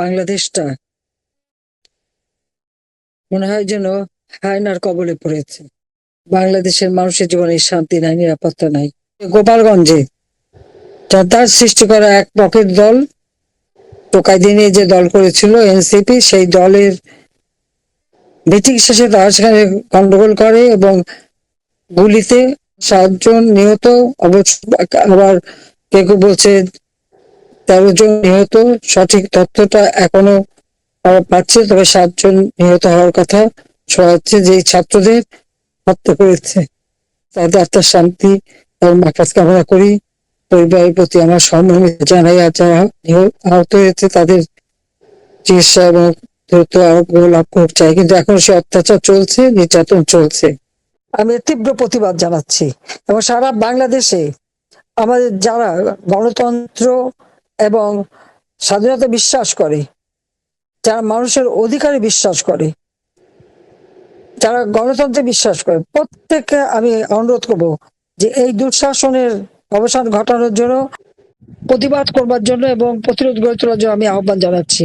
বাংলাদেশটা মনে হয় যেন হায়নার কবলে পড়েছে। বাংলাদেশের মানুষের জীবনে শান্তি নাই, নিরাপত্তা নাই। গোপালগঞ্জে তার সৃষ্টি করা এক পকেট দল টোকাই দিনে যে দল করেছিল এনসিপি, সেই দলের মিটিং শেষে তারা সেখানে গন্ডগোল করে এবং গুলিতে সাতজন নিহত, অবশ্য আবার কেউ বলছে তেরো জন নিহত, সঠিক তথ্যটা এখনও পাচ্ছি, তবে সাতজন নিহত হওয়ার কথা শোনা যাচ্ছে যে ছাত্রদের হত্যা করেছে। তাদের আত্মার শান্তি এবং মাকাজ কামনা করি। পরিবারের প্রতি আমার সম্মান জানাই আর যারা আহত হয়েছে, তাদের চিকিৎসা এবং দ্রুত আরোগ্য লাভ করতে চাই। কিন্তু এখন সে অত্যাচার চলছে, নির্যাতন চলছে। আমি তীব্র প্রতিবাদ জানাচ্ছি এবং সারা বাংলাদেশে আমাদের যারা গণতন্ত্র এবং স্বাধীনতা বিশ্বাস করে। যারা মানুষের অধিকারে বিশ্বাস করে। যারা গণতন্ত্রে বিশ্বাস করে। প্রত্যেককে আমি অনুরোধ করব যে এই দুঃশাসনের অবসান ঘটানোর জন্য, প্রতিবাদ করবার জন্য এবং প্রতিরোধ গড়ে তোলার জন্য আমি আহ্বান জানাচ্ছি।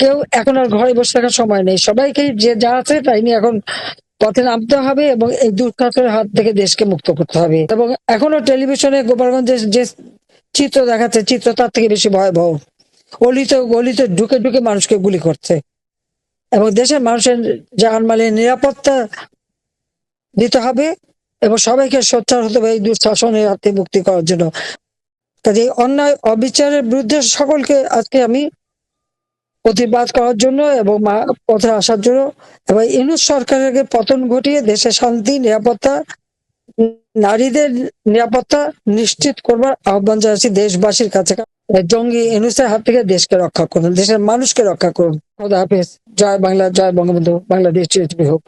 কেউ এখন আর ঘরে বসে থাকার সময় নেই। সবাইকে যে যা আছে তাই নিয়ে এখন পথে নামতে হবে এবং এই দুঃশাসনের হাত থেকে দেশকে মুক্ত করতে হবে। এবং এখনও টেলিভিশনে গোপালগঞ্জে যে চিত্র দেখাচ্ছে, চিত্র তার থেকে বেশি ভয়াবহ। অলিতে গলিতে ঢুকে ঢুকে মানুষকে গুলি করছে। এবং দেশের মানুষের জানমালের নিরাপত্তা দিতে হবে এবং সবাইকে সোচ্চার হতে হবে এই দুঃশাসনের হাতে মুক্তি করার জন্য। কাজে অন্যায়, অবিচারের বিরুদ্ধে সকলকে আজকে আমি প্রতিবাদ করার জন্য এবং পথে আসার জন্য এবং ইনুস সরকারের পতন ঘটিয়ে দেশে শান্তি, নিরাপত্তা নারীদের নিরাপত্তা নিশ্চিত করবার আহ্বান জানাচ্ছি দেশবাসীর কাছে। জঙ্গি ইনুসের হাত থেকে দেশকে রক্ষা করুন, দেশের মানুষকে রক্ষা করুন। খোদা হাফেজ। জয় বাংলা, জয় বঙ্গবন্ধু। বাংলাদেশ হোক।